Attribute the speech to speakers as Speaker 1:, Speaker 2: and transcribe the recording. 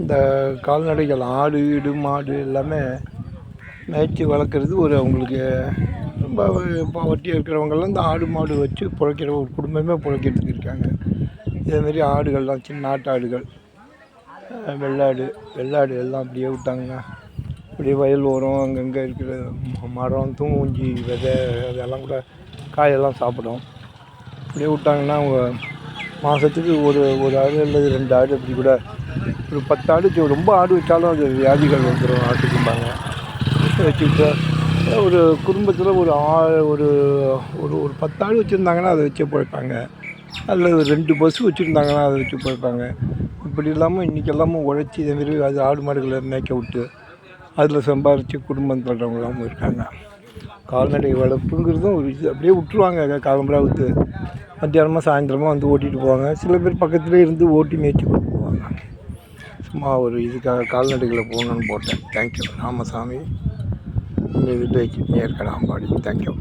Speaker 1: இந்த கால்நடைகள் ஆடு ஈடு மாடு எல்லாமே மேய்ச்சி வளர்க்குறது ஒரு அவங்களுக்கு ரொம்ப பாவர்ட்டியாக இருக்கிறவங்கெல்லாம் இந்த ஆடு மாடு வச்சு பிழைக்கிற ஒரு குடும்பமே பிழைக்கிறதுக்கு இருக்காங்க. இதேமாரி ஆடுகள்லாம் சின்ன நாட்டு ஆடுகள். வெள்ளாடு வெள்ளாடு எல்லாம் அப்படியே விட்டாங்கன்னா அப்படியே வயல் ஓரம் அங்கங்கே இருக்கிற மரம் தூங்குஞ்சி விதை அதெல்லாம் கூட காயெல்லாம் சாப்பிடும். அப்படியே விட்டாங்கன்னா அவங்க மாதத்துக்கு ஒரு ஒரு ஆடு அல்லது ரெண்டு ஆடு அப்படி கூட ஒரு பத்து ஆடு வச்சு ரொம்ப ஆடு வச்சாலும் அது வியாதிகள் வந்துடும் ஆட்டுக்கும்பாங்க. வச்சுக்கிட்டு ஒரு குடும்பத்தில் ஒரு ஆ ஒரு ஒரு ஒரு பத்து ஆடு வச்சுருந்தாங்கன்னா அதை வச்சு பிழைப்பாங்க அல்லது ஒரு ரெண்டு பஸ் வச்சுருந்தாங்கன்னா அதை வச்சு பிழைப்பாங்க இப்படி இல்லாமல் இன்றைக்கி எல்லாமே உழைச்சி இதேமாரி அது ஆடு மாடுகளை மேய்க்க விட்டு அதில் சம்பாரித்து குடும்பம் தள்ளுறவங்களாவும் இருக்காங்க. கால்நடை வளர்ப்புங்கிறதும் ஒரு இது அப்படியே விட்ருவாங்க காலம்பரா விற்று மத்தியானமாக சாயந்தரமாக வந்து ஓட்டிகிட்டு போவாங்க. சில பேர் பக்கத்துலேயே இருந்து ஓட்டி மேய்ச்சி கொண்டு போவாங்க. சும்மா ஒரு இதுக்காக கால்நடைகளை போகணுன்னு போட்டேன். தேங்க்யூ ராமசாமி இந்த இது பேச்சு நேர்கடாம்பாடி தேங்க்யூ